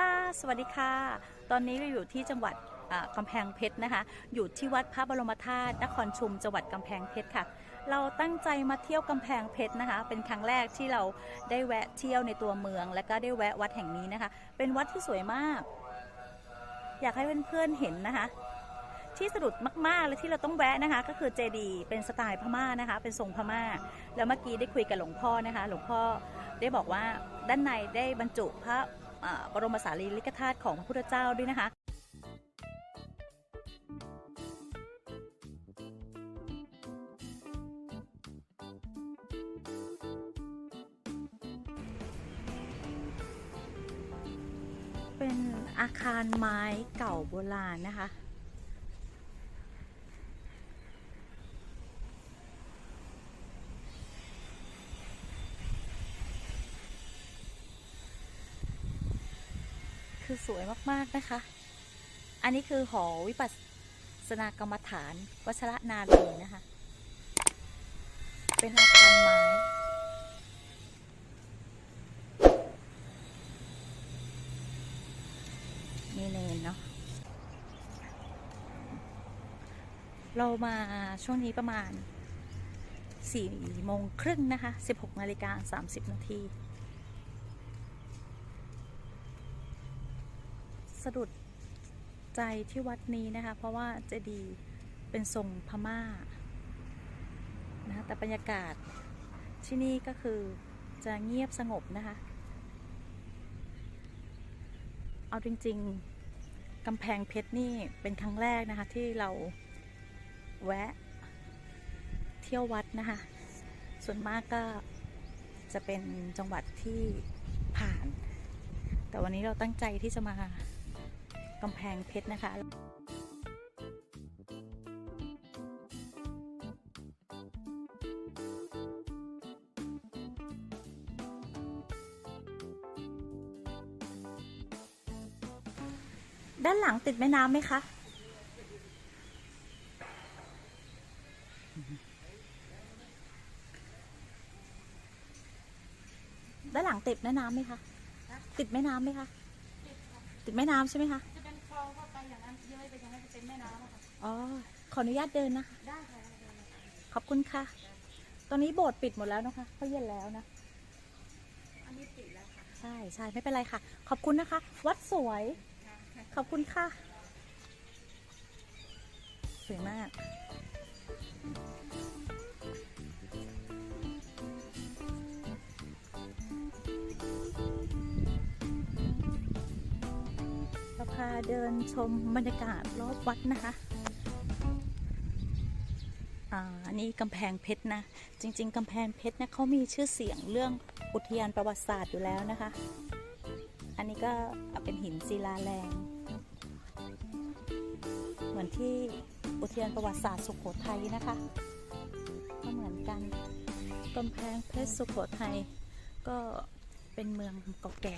ลาสวัสดีค่ะ ตอนนี้เราอยู่ที่จังหวัดกำแพงเพชรนะคะ อยู่ที่วัดพระบรมธาตุนครชุมจังหวัดกำแพงเพชรค่ะ เราตั้งใจมาเที่ยวกำแพงเพชรนะคะ เป็นครั้งแรกที่เราได้แวะเที่ยวในตัวเมือง และก็ได้แวะวัดแห่งนี้นะคะ เป็นวัดที่สวยมาก อยากให้เพื่อนๆเห็นนะคะ ที่สะดุดมากๆเลยที่เราต้องแวะนะคะ ก็คือเจดีย์เป็นสไตล์พม่านะคะ เป็นทรงพม่า แล้วเมื่อกี้ได้คุยกับหลวงพ่อนะคะ หลวงพ่อได้บอกว่าด้านในได้บรรจุพระ บรมสารีริกธาตุของพระพุทธเจ้าด้วยนะคะเป็นอาคารไม้เก่าโบราณนะคะ คือสวยมากๆนะคะ อันนี้คือหอวิปัสสนากรรมฐาน วัชระนารีนะคะ เป็นอาคารไม้มีเนนเนาะ เรามาช่วงนี้ประมาณ4โมงครึ่งนะคะ 16นาฬิกา30นาที สะดุดใจที่วัดนี้นะคะ เพราะว่าเจดีย์เป็นทรงพม่านะคะแต่บรรยากาศที่นี่ก็คือจะเงียบสงบนะคะ เอาจริง ๆกำแพงเพชรนี่เป็นครั้งแรกนะคะ ที่เราแวะเที่ยววัดนะคะ ส่วนมากก็จะเป็นจังหวัดที่ผ่าน แต่วันนี้เราตั้งใจที่จะมาำแพงเพชรนะคะด้านหลังติดแม่น้ำไหมคะ ด้านหลังติดแม่น้ำไหมคะ ติดแม่น้ำไหมคะ ติดแม่น้ำใช่ไหมคะ แม่น้ำอะค่ะอ๋อ ขออนุญาตเดินนะคะได้ค่ะได้ค่ะขอบคุณค่ะ ตอนนี้โบสถ์ปิดหมดแล้วนะคะเพราะเย็นแล้วนะ อันนี้ปิดแล้วค่ะใช่ใช่ไม่เป็นไรค่ะ ขอบคุณนะคะ วัดสวย ขอบคุณค่ะ สวยมาก พาเดินชมบรรยากาศรอบวัดนะคะอ่าอันนี้กำแพงเพชรนะ จริง ๆกำแพงเพชรนะเขามีชื่อเสียงเรื่องอุทยานประวัติศาสตร์อยู่แล้วนะคะ อันนี้ก็เป็นหินศิลาแรง เหมือนที่อุทยานประวัติศาสตร์สุโขทัยนะคะ ก็เหมือนกันกำแพงเพชรสุโขทัยก็เป็นเมืองเก่าแก่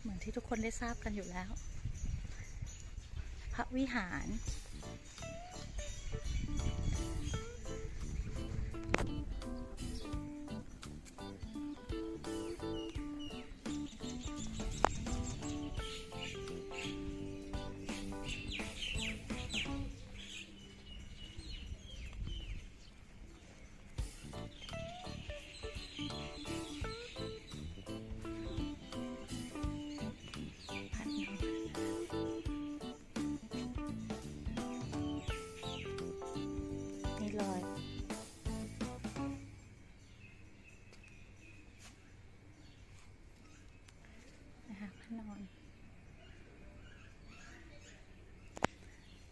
เหมือนที่ทุกคนได้ทราบกันอยู่แล้ว พระวิหาร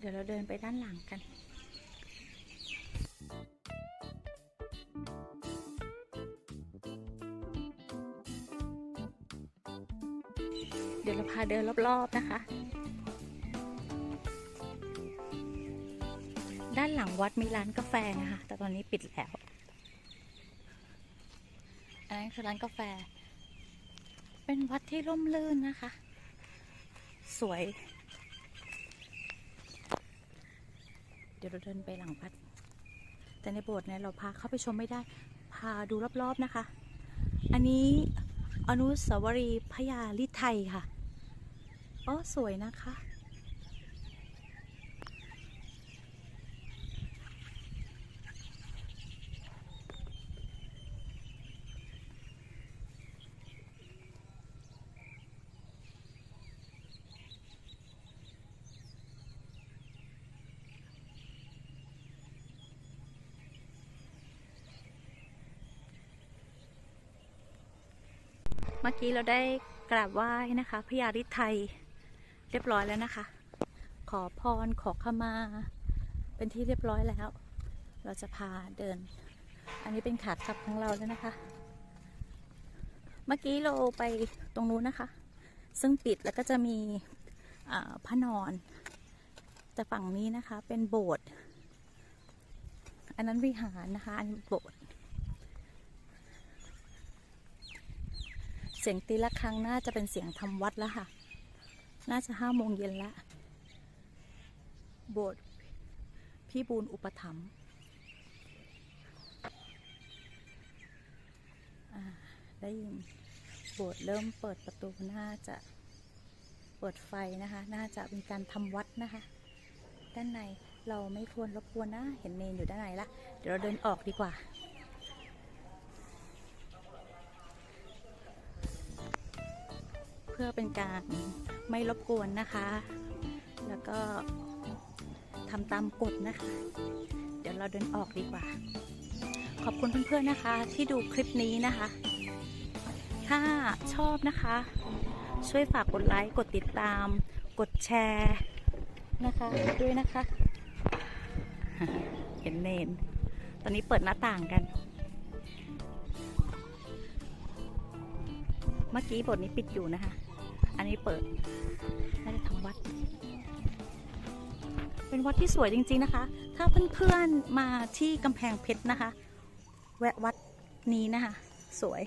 ดี๋ยวเราเดินไปด้านหลังกันเดี๋ยวเราพาเดินรอบๆนะคะ ด้านหลังวัดมีร้านกาแฟนะคะ แต่ตอนนี้ปิดแล้ว อันนั้นคือร้านกาแฟ เป็นวัดที่ร่มรื่นนะคะ สวย เดี๋ยวเราเดินไปหลังวัด แต่ในโบสถ์เนี่ยเราพาเข้าไปชมไม่ได้ พาดูรอบๆนะคะ อันนี้อนุสาวรีย์พญาลิไทยค่ะ อ๋อ สวยนะคะ เมื่อกี้เราได้กราบไหว้นะคะพญาริไทยเรียบร้อยแล้วนะคะ ขอพรขอขมา เป็นที่เรียบร้อยแล้ว เราจะพาเดิน อันนี้เป็นขากลับของเราแล้วนะคะ เมื่อกี้เราไปตรงนู้นนะคะ ซึ่งปิดแล้วก็จะมีพระนอน แต่ฝั่งนี้นะคะเป็นโบสถ์อันนั้นวิหารนะคะ อันโบสถ์ สียงตีละครั้งน่าจะเป็นเสียงทำวัดแล้วค่ะ น่าจะห้าโมงเย็นละ โบสถ์พี่บูลอุปถัมภ์ได้ยินโบสถ์เริ่มเปิดประตูน่าจะเปิดไฟนะคะ น่าจะมีการทำวัดนะคะ ด้านในเราไม่ควรรบกวนนะ เห็นเนนอยู่ด้านในละ เดี๋ยวเราเดินออกดีกว่า พื่อเป็นการไม่รบกวนนะคะ แล้วก็ทำตามกฎนะคะ เดี๋ยวเราเดินออกดีกว่า ขอบคุณเพื่อนๆนะคะ ที่ดูคลิปนี้นะคะ ถ้าชอบนะคะ ช่วยฝากกดไลค์ กดติดตาม กดแชร์นะคะด้วยนะคะ เห็นเนน ตอนนี้เปิดหน้าต่างกัน เมื่อกี้บทนี้ปิดอยู่นะคะ อันนี้เปิดน่าจะทำวัด เป็นวัดที่สวยจริง ๆนะคะ ถ้าเพื่อนๆมาที่กำแพงเพชรนะคะ แวะวัดนี้นะคะ สวย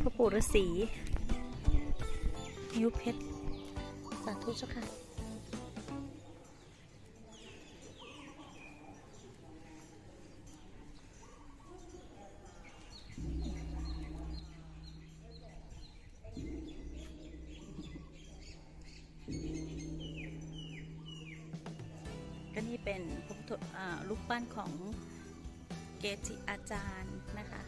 พระปู่ฤาษีนิ้วเพชร สาธุเจ้าค่ะ ระพุทธอ่ารูปปั้นของเกจิอาจารย์นะคะ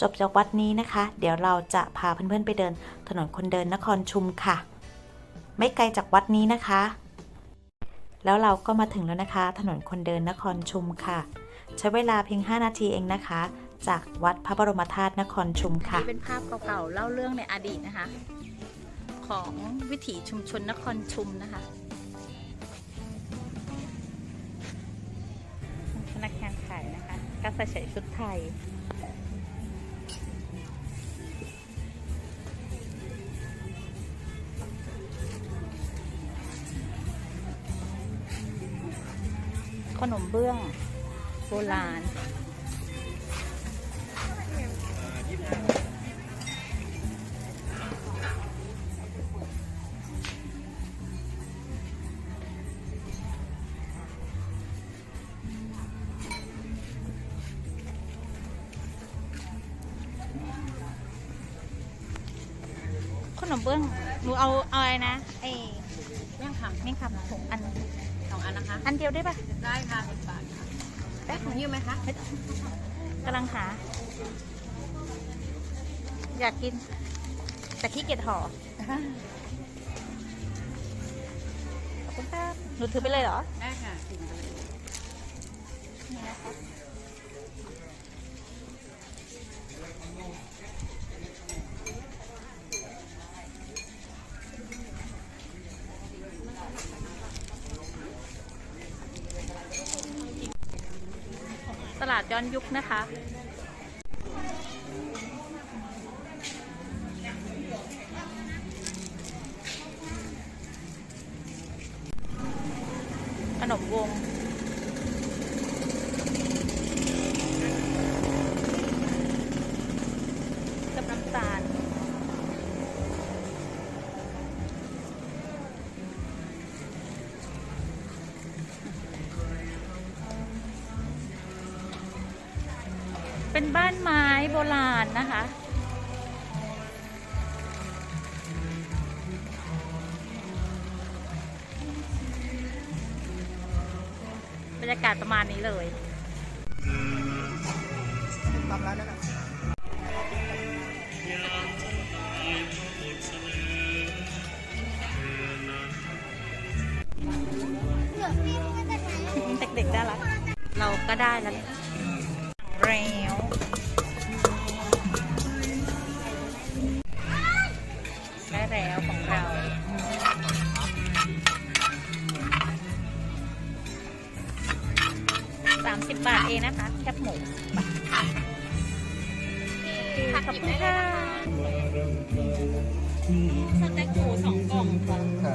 จบจากวัดนี้นะคะ เดี๋ยวเราจะพาเพื่อนๆไปเดินถนนคนเดินนครชุมค่ะ ไม่ไกลจากวัดนี้นะคะ แล้วเราก็มาถึงแล้วนะคะ ถนนคนเดินนครชุมค่ะ ใช้เวลาเพียง 5 นาทีเองนะคะ จากวัดพระบรมธาตุนครชุมค่ะนี่เป็นภาพเก่าๆเล่าเรื่องในอดีตนะคะ ของวิถีชุมชนนครชุมนะคะ ก็ใส่ชุดไทย ขนมเบื้องโบราณ นมเบื้องหนูเอาเอาอะไรนะไอ้เรื่องคเมี่ยงคำถุงอันำสองอันนะคะ อันเดียวได้ปะได้ค่ะสิบบาทค่ะแป๊บถุงยืมไหมคะกำลังหา อยากกิน แต่ขี้เกียจห่อขอบคุณครับหนูถือไปเลยเหรอ ได้ค่ะถุงเลยนี่นะคะ ย้อนยุคนะคะ ขนมวง นะคะ บรรยากาศประมาณนี้เลยเด็กๆน่ารักเราก็ได้แล้วเนี่ยแล้ว แล้วของเราสามสิบบาทเองนะคะ แคบหมูผักกับคุณค่ะสเต็กหมูสองกล่องค่ะ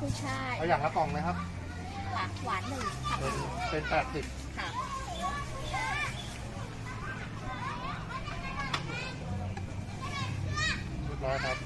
ผู้ชายเอาอย่างละกล่องไหมครับค่ะหวานหนึ่งค่ะเป็นเป็นแปดสิบ ค่ะ เรียบร้อยครับ